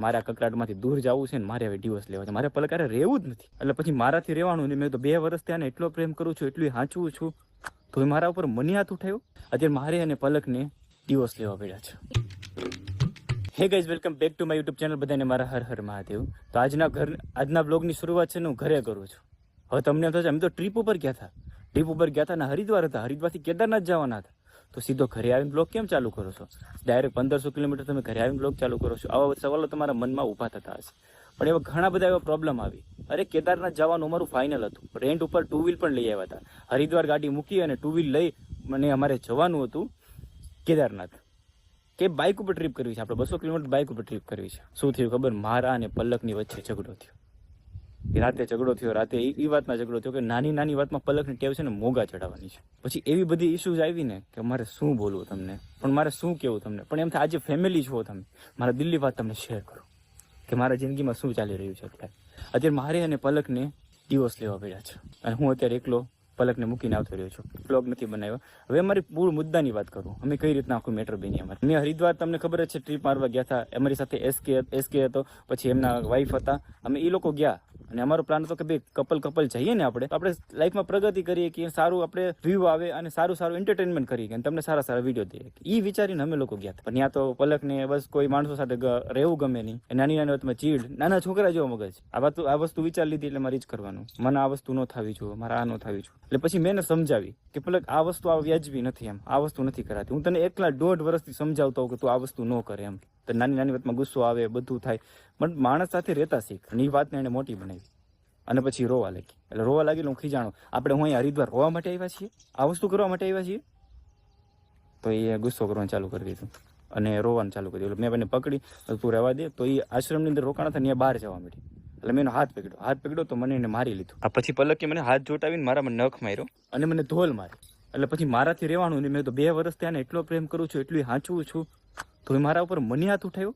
મારે કકડાટમાંથી દૂર જવું છે ને મારે હવે ડિવોર્સ લેવા છે. મારે પલકારે રહેવું જ નથી. એટલે પછી મારાથી રહેવાનું ને મેં તો બે વર્ષ ત્યાં એટલો પ્રેમ કરું છું એટલું હાંચવું છું. તો મારા ઉપર મને હાથ ઉઠાયો? અત્યારે મારે અને પલકને ડિવોર્સ લેવા પડ્યા છે. Hey guys welcome back to my YouTube channel બધાને મારા હર હર મહાદેવ. તો આજના ઘર આજના બ્લોગની શરૂઆત છે હું ઘરે કરું છું. હવે તમને એમ થશે, અમે તો ટ્રીપ ઉપર ગયા હતા. ટ્રીપ ઉપર ગયા હતા ને હરિદ્વાર હતા. હરિદ્વારથી કેદારનાથ જવાના હતા. તો સીધો ઘરે આવીને બ્લોગ કેમ ચાલુ કરો છો? ડાયરેક્ટ પંદરસો કિલોમીટર તમે ઘરે આવીને બ્લોગ ચાલુ કરો છો. આવા સવાલો તમારા મનમાં ઊભા થતા હશે. પણ એવા ઘણા બધા એવા પ્રોબ્લેમ આવી. અરે, કેદારનાથ જવાનું અમારું ફાઇનલ હતું. રેન્ટ ઉપર ટુ વ્હીલ પણ લઈ આવ્યા હતા. હરિદ્વાર ગાડી મૂકી અને ટુ વ્હીલ લઈ મને અમારે જવાનું હતું કેદારનાથ. કે બાઇક ઉપર ટ્રીપ કરવી છે? આપણે બસો કિલોમીટર બાઇક ઉપર ટ્રીપ કરવી છે. શું થયું ખબર? મારા અને પલકની વચ્ચે ઝઘડો થયો. એ રાતે ઝઘડો થયો. રાતે એ વાતમાં ઝઘડો થયો કે નાની નાની વાતમાં પલકની ટેવ છે ને મોગા ચડાવવાની છે. પછી એવી બધી ઇસ્યુઝ આવી ને કે મારે શું બોલવું તમને? પણ મારે શું કહેવું તમને? પણ એમ થાય આજે ફેમિલી છો તમે. મારા દિલ્હી વાત તમને શેર કરો. કે મારા જિંદગીમાં શું ચાલી રહ્યું છે અત્યારે? અત્યારે મારે અને પલકને ડિવોર્સ લેવા પડ્યા છે. અને હું અત્યારે એકલો પલકને મૂકીને આવતો રહ્યો છું. બ્લોગ નથી બનાવ્યો. હવે અમારી પૂર મુદ્દાની વાત કરું. અમે કઈ રીતના આખું મેટર બની અમારે? મેં હરિદ્વાર તમને ખબર જ છે ટ્રીપ મારવા ગયા હતા. અમારી સાથે એસકે એસકે હતો. પછી એમના વાઈફ હતા. અમે એ લોકો ગયા. અને અમારો પ્લાન હતો કે ભાઈ કપલ કપલ જઈએ ને આપણે આપણે લાઈફમાં પ્રગતિ કરીએ કે સારું આપણે વ્યૂ આવે અને સારું સારું એન્ટરટેનમેન્ટ કરીએ અને તમને સારા સારા વીડિયો દઈએ એ વિચારીને અમે લોકો ગયા પણ ત્યાં તો પલકને બસ કોઈ માણસો સાથે રહેવું ગમે નહીં. નાની નાની વાતમાં ચીડ, નાના છોકરા જેવો મગજ. આ વાત આ વસ્તુ વિચાર લીધી એટલે મારી જ કરવાનું. મને આ વસ્તુ ન થવી જોઈએ, મારે આ ન થવી જોઈએ. એટલે પછી મેં સમજાવી કે પલક આ વસ્તુ આ વ્યાજબી નથી એમ. આ વસ્તુ નથી કરાતી. હું તને એકલા દોઢ વર્ષથી સમજાવતો કે તું આ વસ્તુ ન કરે એમ. તો નાની નાની વાતમાં ગુસ્સો આવે બધું થાય. પણ માણસ સાથે રહેતા શીખ. અને એ વાતને એને મોટી બનાવી. અને પછી રોવા લાગી. એટલે રોવા લાગી હું ખીજાણો. આપણે હું અહીંયા હરિદ્વાર રોવા માટે આવ્યા છીએ? આ વસ્તુ કરવા માટે આવ્યા છીએ? તો એ ગુસ્સો કરવાનું ચાલુ કરી દીધું. અને રોવાનું ચાલુ કરી દીધું. મેં એને પકડી તો રહેવા દે. તો એ આશ્રમની અંદર રોકાણા થાય ત્યાં બહાર જવા માંડી. એટલે મેં એનો હાથ પકડ્યો. હાથ પકડ્યો તો મને એને મારી લીધું. આ પછી પલકે મને હાથ જોટાવીને મારામાં નખ માર્યો. અને મને ધોલ મારી એટલે પછી મારાથી રહેવાનું ને મેં તો બે વર્ષ ત્યાં એટલો પ્રેમ કરું છું એટલું હાંચવું છું. તો મારા ઉપર મની હાથ ઉઠાયો?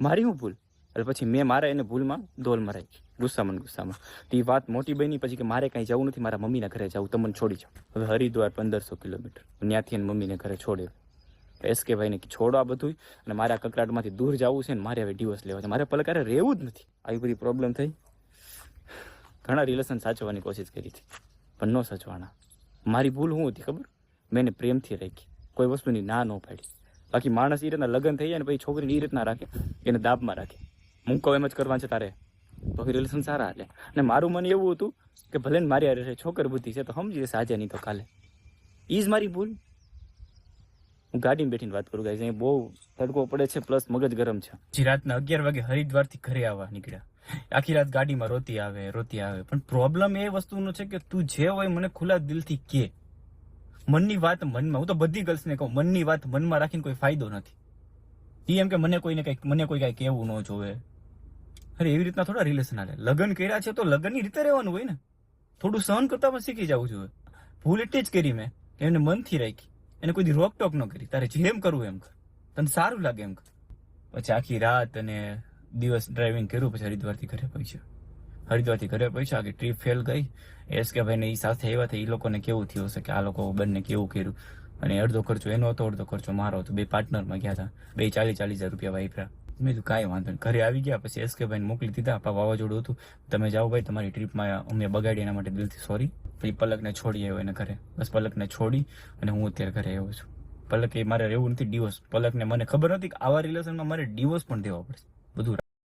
મારી હું ભૂલ? એટલે પછી મેં મારા એને ભૂલમાં દોલ મરાઈ. ગુસ્સામાં ગુસ્સામાં. તો એ વાત મોટી બની પછી કે મારે કાંઈ જવું નથી, મારા મમ્મીના ઘરે જવું તમને છોડી જાઉં. હવે હરિદ્વાર પંદરસો કિલોમીટર. ત્યાંથી એને મમ્મીને ઘરે છોડ્યો. એસ કે ભાઈને છોડો આ બધું અને મારે આ કકડાટમાંથી દૂર જવું છે ને મારે હવે ડિવોર્સ લેવા છે. મારે પલકારે રહેવું જ નથી. આવી બધી પ્રોબ્લેમ થઈ. ઘણા રિલેશન સાચવવાની કોશિશ કરી હતી, પણ ન સાચવાના. મારી ભૂલ શું હતી ખબર? મેં એને પ્રેમથી રાખી. કોઈ વસ્તુની ના ન પાડી. બાકી માણસ એ રીતના લગ્ન થઈ જાય ને પછી છોકરીને એ રીતના રાખે, એને દાબમાં રાખે. હું એમ જ કરવાનું છે તારે. તો રિલેશન સારા હાલે. અને મારું મન એવું હતું કે ભલે ને મારી હારે છોકર બુદ્ધિ છે, તો સમજી જશે આજે નહીં તો કાલે. એ જ મારી ભૂલ. હું ગાડીમાં બેઠીને વાત કરું ગાઈઝ અહીં બહુ તડકો પડે છે પ્લસ મગજ ગરમ છે. જે રાતના અગિયાર વાગે હરિદ્વારથી ઘરે આવવા નીકળ્યા. આખી રાત ગાડીમાં રોતી આવે રોતી આવે. પણ પ્રોબ્લેમ એ વસ્તુનો છે કે તું જે હોય મને ખુલ્લા દિલથી કે. મનની વાત મનમાં, હું તો બધી ગર્લ્સને કહું, મનની વાત મનમાં રાખીને કોઈ ફાયદો નથી. એ એમ કે મને કોઈને કંઈક, મને કોઈ કાંઈ કહેવું ન જોવે. અરે, એવી રીતના થોડા રિલેશન હાલે. લગ્ન કર્યા છે તો લગ્નની રીતે રહેવાનું હોય ને. થોડું સહન કરતા પણ શીખી જવું જોઈએ. ભૂલ એટલી જ કરી મેં. એમને મનથી રાખી. એને કોઈ રોકટોક ન કરી. તારે જેમ કરવું એમ કર. તને સારું લાગે એમ કર. પછી આખી રાત અને દિવસ ડ્રાઇવિંગ કર્યું, પછી હરિદ્વારથી ઘરે પહોંચ્યો. હરિદ્વારથી ઘરે પહોંચ્યા આખી ટ્રીપ ફેલ ગઈ. એસ કે ભાઈને એ સાથે આવ્યા હતા એ લોકોને કેવું થયું હશે કે આ લોકો બંને કેવું કર્યું? અને અડધો ખર્ચો એનો હતો, અડધો ખર્ચો મારો હતો. બે પાર્ટનરમાં ગયા હતા. બે ચાલીસ ચાલીસ હજાર રૂપિયા વાપર્યા. મેં કીધું કાંઈ વાંધો નહીં. ઘરે આવી ગયા, પછી એસ કે ભાઈને મોકલી દીધા. આપણા વાવાઝોડું હતું. તમે જાઓ ભાઈ, તમારી ટ્રીપમાં અમે બગાડી એના માટે દિલથી સોરી પછી પલકને છોડી આવ્યો એને ઘરે. બસ પલકને છોડી અને હું અત્યારે ઘરે આવ્યો છું. પલક એ મારે રહેવું નથી ડિવોર્સ પલકને મને ખબર નથી કે આવા રિલેશનમાં મારે ડિવોર્સ પણ દેવા પડશે.